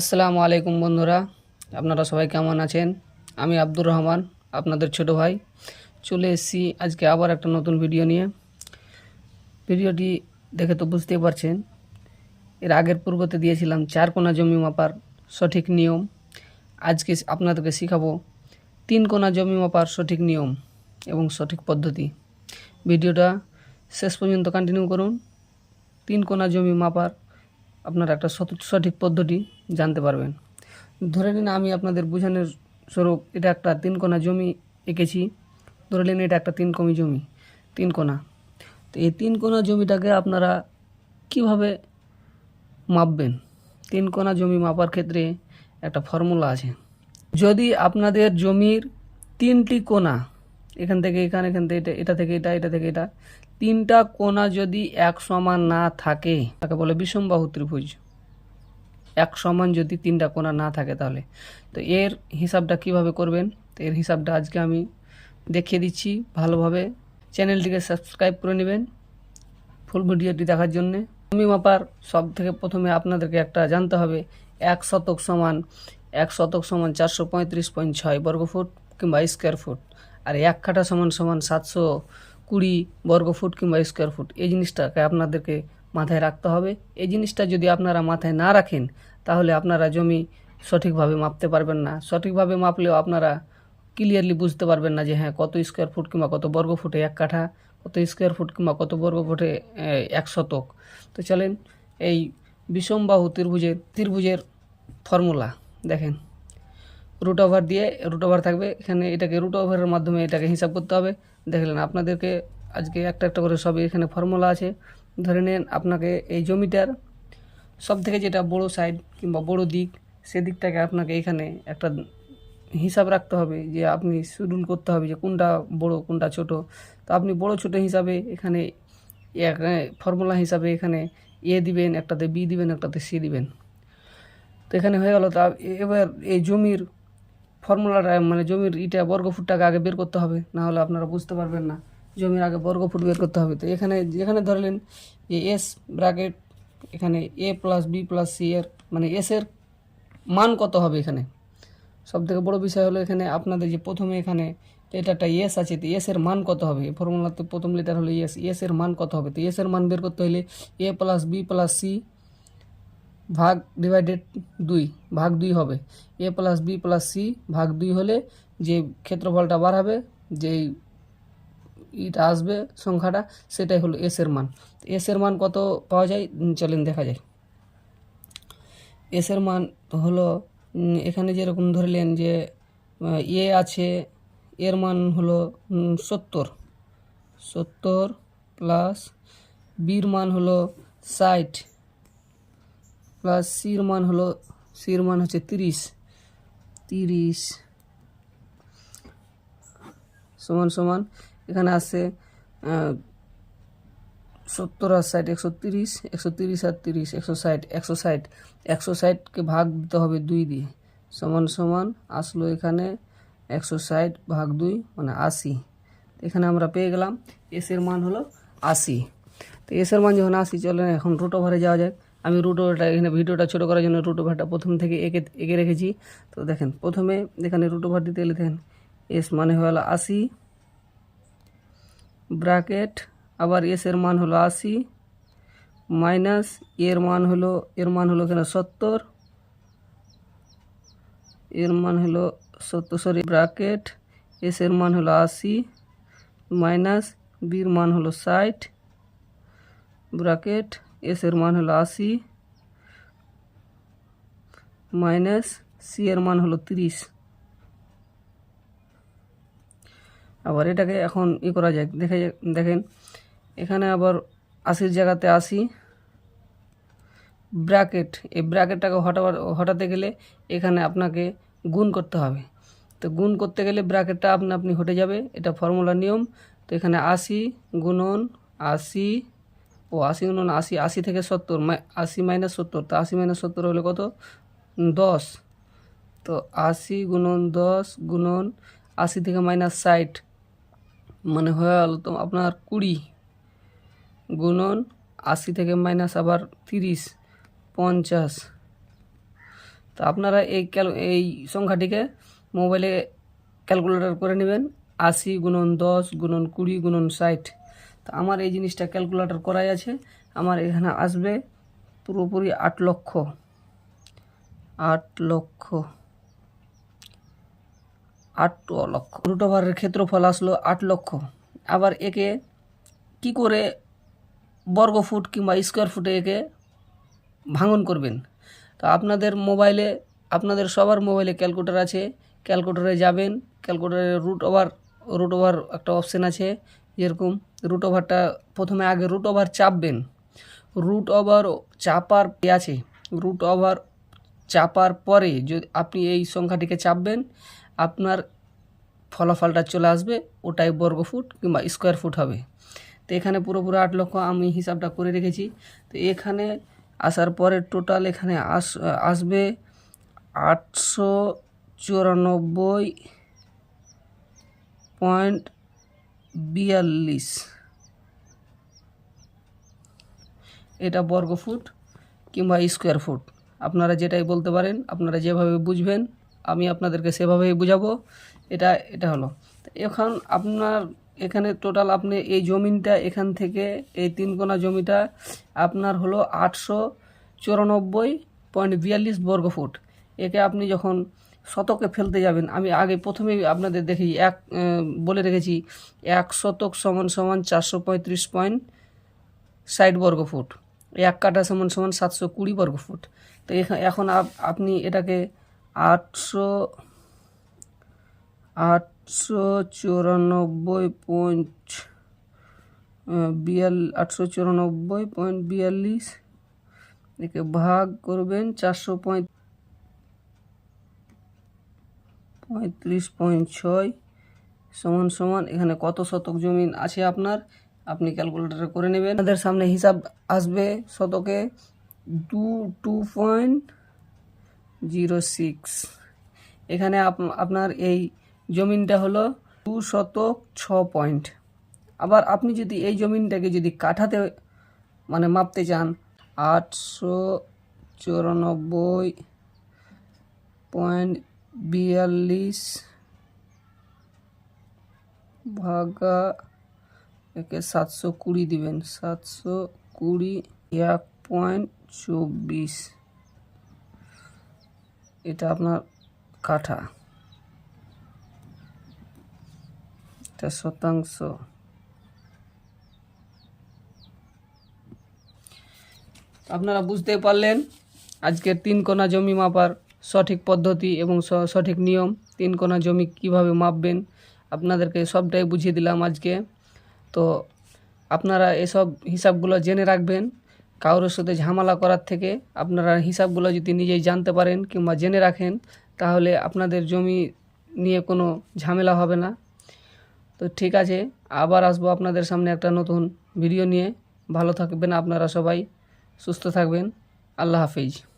আসসালামু আলাইকুম বন্ধুরা, আপনারা সবাই কেমন আছেন? আমি আব্দুর রহমান, আপনাদের ছোট ভাই। চলে এসেছি আজকে আবার একটা নতুন ভিডিও নিয়ে। ভিডিওটি দেখে তো বুঝতেই পারছেন, এর আগের পূর্বতে দিয়েছিলাম চার কোনা জমি মাপার সঠিক নিয়ম। আজকে আপনাদেরকে শেখাবো তিন কোনা জমি মাপার সঠিক নিয়ম এবং সঠিক পদ্ধতি। ভিডিওটা শেষ পর্যন্ত কন্টিনিউ করুন। তিন কোনা জমি মাপার আপনারা একটা সঠিক পদ্ধতি জানতে পারবেন। ধরে নিন আমি আপনাদের বোঝানোর স্বরূপ, এটা একটা তিন কোনা জমি এঁকেছি। ধরে নিন এটা একটা তিন কমি জমি, তিন কোনা। তো এই তিন কোনা জমিটাকে আপনারা কীভাবে মাপবেন? তিন কোনা জমি মাপার ক্ষেত্রে একটা ফর্মুলা আছে। যদি আপনাদের জমির তিনটি কোনা, এখান থেকে এখানে, এখান থেকে এটা এটা থেকে এটা এটা থেকে এটা তিনটা কোনা যদি এক সমান না থাকে, তাকে বলে বিষমবাহু ত্রিভুজ। এক সমান যদি তিনটা কোনা না থাকে তাহলে। তো এর হিসাবটা কীভাবে করবেন? তো এর হিসাবটা আজকে আমি দেখিয়ে দিচ্ছি ভালোভাবে। চ্যানেলটিকে সাবস্ক্রাইব করে নেবেন ফুল ভিডিওটি দেখার জন্যে। ভূমি মাপার সব থেকে প্রথমে আপনাদেরকে একটা জানতে হবে, এক শতক সমান, এক শতক সমান চারশো পঁয়ত্রিশ পয়েন্ট ছয় বর্গফুট কিংবা স্কোয়ার ফুট। আর এক কাঠা সমান সমান সাতশো কুড়ি বর্গফুট কিংবা স্কোয়ার ফুট এই জিনিসটাকে আপনাদেরকে মাথায় রাখতে হবে। এই জিনিসটা যদি আপনারা মাথায় না রাখেন, তাহলে আপনারা জমি সঠিকভাবে মাপতে পারবেন না। সঠিকভাবে মাপলেও আপনারা ক্লিয়ারলি বুঝতে পারবেন না যে হ্যাঁ কত স্কোয়ার ফুট কিংবা কত বর্গ ফুটে এক কাঠা, কত স্কোয়ার ফুট কিংবা কত বর্গ ফুটে এক শতক। তো চলেন, এই বিষমবাহু ত্রিভুজের ত্রিভুজের ফর্মুলা দেখেন। রুট ওভার দিয়ে রুট ওভার থাকবে। এখানে এটাকে রুট ওভারের মাধ্যমে এটাকে হিসাব করতে হবে। দেখলেন আপনাদেরকে আজকে একটা একটা করে সব এখানে ফর্মুলা আছে। ধরে নেন আপনাকে এই জমিটার সব থেকে যেটা বড় সাইড কিংবা বড় দিক, সেদিকটাকে আপনাকে এখানে একটা হিসাব রাখতে হবে যে আপনি শিডিউল করতে হবে যে কোনটা বড়, কোনটা ছোট। তো আপনি বড়, ছোট হিসাবে এখানে ফর্মুলা হিসাবে এখানে এ দিবেন, একটাতে বি দিবেন, একটাতে সি দিবেন। তো এখানে হয়ে গেল। তা এবার এই জমির ফর্মুলাটা মানে জমির ইটা বর্গফুটটাকে আগে বের করতে হবে, না হলে আপনারা বুঝতে পারবেন না। জমির আগে বর্গফুট বের করতে হবে। তো এখানে, যেখানে ধরলেন যে এস ব্র্যাকেট এখানে A plus B plus C এর মানে এস এর মান কত হবে এখানে? সব থেকে বড় বিষয় হলো এখানে আপনাদের যে প্রথমে এখানে এটা একটা এস আছে, তো এস এর মান কত হবে? এই ফর্মুলাতে প্রথম লিটার হলো এস এস এর মান কত হবে? তো এস এর মান বের করতে হলে A plus B plus C ভাগ ডিভাইডেড দুই, ভাগ দুই হবে। A plus B plus C ভাগ দুই হলে যে ক্ষেত্রফলটা বাড়াবে যেই ইটা আসবে সংখ্যাটা, সেটাই হলো এস এর মান। এস এর মান কত পাওয়া যায়? চলেন দেখা যায় এস এর মান হলো এখানে যেরকম ধরলেন যে এ আছে, এর মান হলো সত্তর। সত্তর প্লাস বির মান হলো ষাট। প্লাস সির মান হলো, সির মান হচ্ছে তিরিশ। তিরিশ সমান সমান, এখানে আছে সত্তর আর ষাট, একশো তিরিশ একশো তিরিশ আর তিরিশ, একশো ষাট একশো ষাট। একশো ষাটকে ভাগ দিতে হবে দুই দিয়ে। সমান সমান আসলো এখানে একশো ষাট ভাগ দুই মানে আশি। এখানে আমরা পেয়ে গেলাম, এসের মান হলো আশি। তো এসের মান যখন আশি চলে, এখন রুট ওভারে যাওয়া যায় আমি রুট ওভারটা এখানে ভিডিওটা ছোটো করার জন্য রুট ওভারটা প্রথম থেকে এঁকে এঁকে রেখেছি। তো দেখেন, প্রথমে এখানে রুট ওভার দিতে গেলে দেখেন এস মানে গেলো আশি, ব্র্যাকেট, আবার এস এর মান হলো আশি, মাইনাস এর মান হলো, এর মান হলো এখানে সত্তর, এর মান হলো সত্তর সরি ব্র্যাকেট এস এর মান হলো আশি, মাইনাস বির মান হলো ষাট, ব্র্যাকেট এস এর মান হলো আশি মাইনাস সি এর মান হলো তিরিশ। আবার এটাকে এখন ই করা যায়, দেখে দেখেন, এখানে আবার আশির জায়গাতে আশি ব্র্যাকেট, এই ব্র্যাকেটটাকে হটাবার, হটাতে গেলে এখানে আপনাকে গুণ করতে হবে। তো গুণ করতে গেলে ব্র্যাকেটটা আপনা আপনি হটে যাবে, এটা ফর্মুলা নিয়ম। তো এখানে আশি গুণন আশি ও আশি গুণন আশি আশি থেকে সত্তর আশি মাইনাস সত্তর, তো আশি মাইনাস সত্তর হলে কত? দশ। তো আশি গুণন দশ গুণন আশি থেকে মাইনাস ষাট মানে হয়ে গেল তো আপনার কুড়ি। গুণন আশি থেকে মাইনাস আবার তিরিশ, পঞ্চাশ। তো আপনারা এই ক্যাল, এই সংখ্যাটিকে মোবাইলে ক্যালকুলেটর করে নেবেন। আশি গুণন দশ গুণন কুড়ি গুণন ষাট। তো আমার এই জিনিসটা ক্যালকুলেটর করাই আছে। আমার এখানে আসবে পুরোপুরি আট লক্ষ। আট লক্ষ। আট লক্ষ। রুট ওভারের ক্ষেত্রফল আসলো আট লক্ষ। আবার একে কি করে বর্গ ফুট কিংবা স্কোয়ার ফুটে একে ভাঙন করবেন? তো আপনাদের মোবাইলে, আপনাদের সবার মোবাইলে ক্যালকুলেটর আছে। ক্যালকুলেটরে যাবেন। ক্যালকুলেটরে রুট ওভার রুট ওভার একটা অপশান আছে যেরকম রুট ওভারটা প্রথমে আগে রুট ওভার চাপবেন। রুট ওভার চাপার আছে রুট ওভার চাপার পরে যদি আপনি এই সংখ্যাটিকে চাপবেন, আপনার ফলাফলটা চলে আসবে, ওটাই বর্গ ফুট কিংবা স্কোয়ার ফুট হবে। তো এখানে পুরোপুরি আট লক্ষ আমি হিসাবটা করে রেখেছি। তো এখানে আসার পরে টোটাল এখানে আস, আসবে আটশো চুরানব্বই পয়েন্ট বিয়াল্লিশ। এটা বর্গ ফুট কিংবা স্কোয়ার ফুট। আপনারা যেটাই বলতে পারেন, আপনারা যেভাবে বুঝবেন, আমি আপনাদেরকে সেভাবেই বুঝাবো। এটা এটা হলো। এখন আপনার এখানে টোটাল আপনি এই জমিনটা, এখান থেকে এই তিন কোনা জমিটা, আপনার হলো আটশো চুরানব্বই পয়েন্ট বিয়াল্লিশ বর্গ ফুট। একে আপনি যখন শতকে ফেলতে যাবেন। আমি আগে প্রথমেই আপনাদের দেখি, এক বলে রেখেছি, এক শতক সমান সমান চারশো পঁয়ত্রিশ পয়েন্ট ষাট বর্গ ফুট। এক কাঠা সমান সমান সাতশো কুড়ি বর্গ ফুট। তো এখা- এখন আপ- আপনি এটাকে আটশো আটশো চুরানব্বই পয়েন্ট বিয়াল, আটশো চুরানব্বই পয়েন্ট বিয়াল্লিশ একে ভাগ করবেন চারশো পঁয়ত্রিশ। পয়েন্ট ছয় সমান সমান, এখানে কত শতক জমিন আছে আপনার? আপনি ক্যালকুলেটরে করে নেবেন। আপনাদের সামনে হিসাব আসবে শতকে two two point zero six. এখানে আপ- আপনার এই জমিনটা হলো টু শতক ছ পয়েন্ট। আবার আপনি যদি এই জমিনটাকে যদি কাঠাতে মানে মাপতে চান, আটশো চুরানব্বই পয়েন্ট বিয়াল্লিশ ভাগা একে সাতশো কুড়ি দিবেন। সাতশো কুড়ি, এক পয়েন্ট চব্বিশ। এটা আপনার কাঠা। এটা শতাংশ। আপনারা বুঝতে পারলেন আজকের তিন কোনা জমি মাপার সঠিক পদ্ধতি এবং সঠিক নিয়ম, তিন কোনা জমি কীভাবে মাপবেন, আপনাদেরকে সবটাই বুঝিয়ে দিলাম আজকে। তো আপনারা এসব হিসাবগুলো জেনে রাখবেন। কারোর সাথে ঝামেলা করার থেকে আপনারা হিসাবগুলো যদি নিজেই জানতে পারেন কিংবা জেনে রাখেন, তাহলে আপনাদের জমি নিয়ে কোনো ঝামেলা হবে না। তো ঠিক আছে, আবার আসব আপনাদের সামনে একটা নতুন ভিডিও নিয়ে। ভালো থাকবেন আপনারা সবাই, সুস্থ থাকবেন। আল্লাহ হাফিজ।